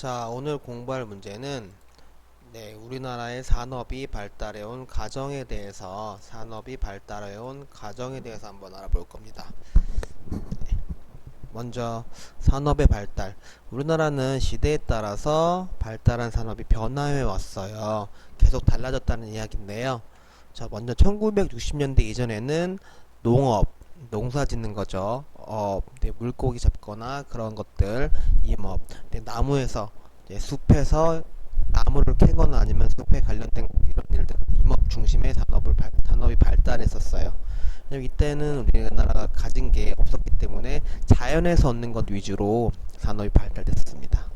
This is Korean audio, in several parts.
자, 오늘 공부할 문제는 네, 우리나라의 산업이 발달해온 가정에 대해서 산업이 발달해온 가정에 대해서 한번 알아볼 겁니다. 네, 먼저 산업의 발달. 우리나라는 시대에 따라서 발달한 산업이 변화해 왔어요. 계속 달라졌다는 이야기인데요. 자, 먼저 1960년대 이전에는 농업, 농사 짓는 거죠. 어, 네, 물고기 잡거나 그런 것들, 임업, 네, 나무에서, 네, 숲에서 나무를 캐거나 아니면 숲에 관련된 이런 일들, 임업 중심의 산업을 발, 산업이 발달했었어요. 이때는 우리나라가 가진 게 없었기 때문에 자연에서 얻는 것 위주로 산업이 발달됐습니다.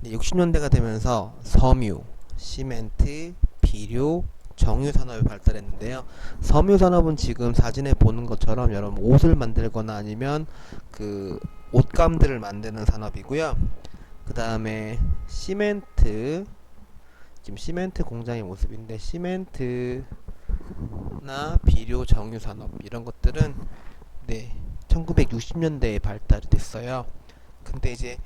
네, 60년대가 되면서 섬유, 시멘트, 비료, 정유 산업이 발달했는데요. 섬유 산업은 지금 사진에 보는 것처럼 여러분 옷을 만들거나 아니면 그 옷감들을 만드는 산업이고요. 그 다음에 시멘트 지금 시멘트 공장의 모습인데 시멘트나 비료 정유 산업 이런 것들은 네 1960년대에 발달이 됐어요. 근데 이제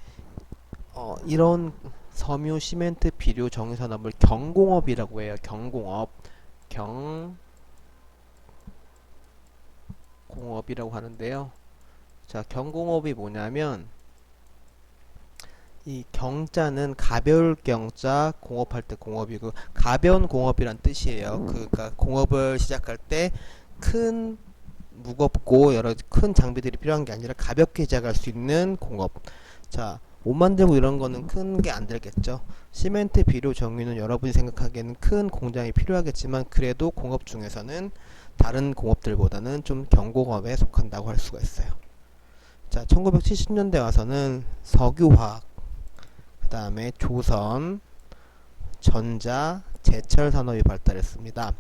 어 이런 섬유, 시멘트, 비료, 정유 산업을 경공업이라고 해요. 경공업. 경 공업이라고 하는데요. 자, 경공업이 뭐냐면 이 경자는 가벼울 경자 공업할 때 공업이고 가벼운 공업이란 뜻이에요. 그러니까 공업을 시작할 때 큰 무겁고 여러 큰 장비들이 필요한 게 아니라 가볍게 시작할 수 있는 공업. 자, 옷 만들고 이런 거는 큰 게 안 들겠죠. 시멘트, 비료, 정유는 여러분이 생각하기에는 큰 공장이 필요하겠지만 그래도 공업 중에서는 다른 공업들보다는 좀 경공업에 속한다고 할 수가 있어요. 자, 1970년대 와서는 석유화학, 그 다음에 조선, 전자, 제철 산업이 발달했습니다.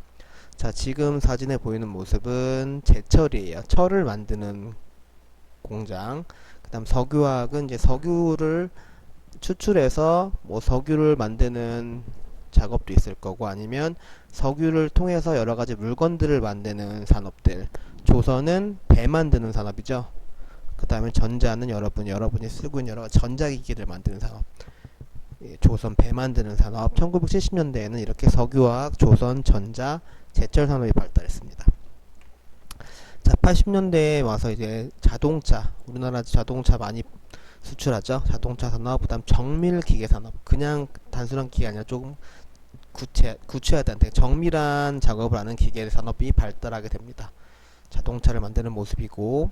자, 지금 사진에 보이는 모습은 제철이에요. 철을 만드는 공장. 그다음 석유화학은 이제 석유를 추출해서 뭐 석유를 만드는 작업도 있을 거고 아니면 석유를 통해서 여러 가지 물건들을 만드는 산업들. 조선은 배 만드는 산업이죠. 그 다음에 전자는 여러분 여러분이 쓰고 있는 여러 가지 전자기기를 만드는 산업. 예, 조선 배 만드는 산업. 1970년대에는 이렇게 석유화학, 조선, 전자, 제철 산업이 발달했습니다. 자, 80년대에 와서 이제 자동차, 우리나라 자동차 많이 수출하죠. 자동차 산업, 그다음 정밀 기계 산업. 그냥 단순한 기계 아니라 조금 구체 구체화된 되게 정밀한 작업을 하는 기계 산업이 발달하게 됩니다. 자동차를 만드는 모습이고,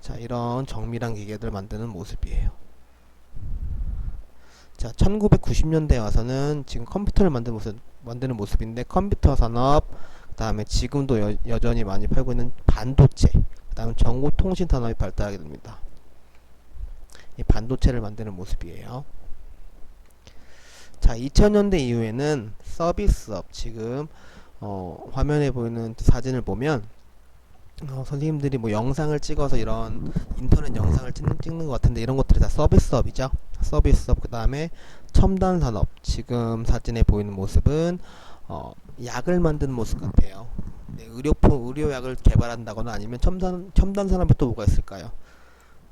자 이런 정밀한 기계들 만드는 모습이에요. 자, 1990년대에 와서는 지금 컴퓨터를 만드는 모습 만드는 모습인데 컴퓨터 산업, 그 다음에 지금도 여, 여전히 많이 팔고 있는 반도체, 그 다음 정보통신 산업이 발달하게 됩니다. 이 반도체를 만드는 모습이에요. 자, 2000년대 이후에는 서비스업 지금 어, 화면에 보이는 사진을 보면 어, 선생님들이 뭐 영상을 찍어서 이런 인터넷 영상을 찍는, 찍는 것 같은데 이런 것들이 다 서비스업이죠. 서비스업 그 다음에 첨단 산업 지금 사진에 보이는 모습은 어, 약을 만드는 모습 같아요. 네, 의료품 의료약을 개발한다거나 아니면 첨단 첨단 산업이 또 뭐가 있을까요?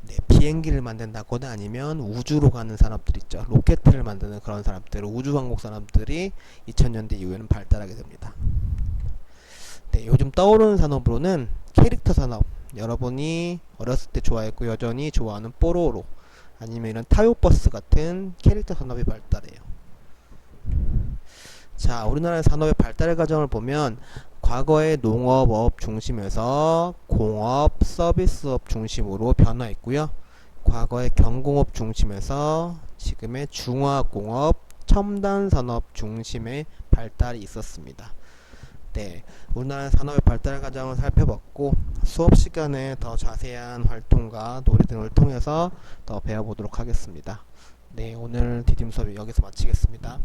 네, 비행기를 만든다거나 아니면 우주로 가는 산업들 있죠. 로켓을 만드는 그런 산업들, 우주항공 산업들이 2000년대 이후에는 발달하게 됩니다. 네, 요즘 떠오르는 산업으로는 캐릭터 산업, 여러분이 어렸을 때 좋아했고 여전히 좋아하는 뽀로로, 아니면 이런 타요버스 같은 캐릭터 산업이 발달해요. 자, 우리나라의 산업의 발달 과정을 보면 과거의 농업업 중심에서 공업, 서비스업 중심으로 변화했고요. 과거의 경공업 중심에서 지금의 중화공업, 첨단 산업 중심의 발달이 있었습니다. 네, 우리나라 산업의 발달 과정을 살펴봤고 수업 시간에 더 자세한 활동과 놀이 등을 통해서 더 배워보도록 하겠습니다. 네, 오늘 디딤 수업 여기서 마치겠습니다.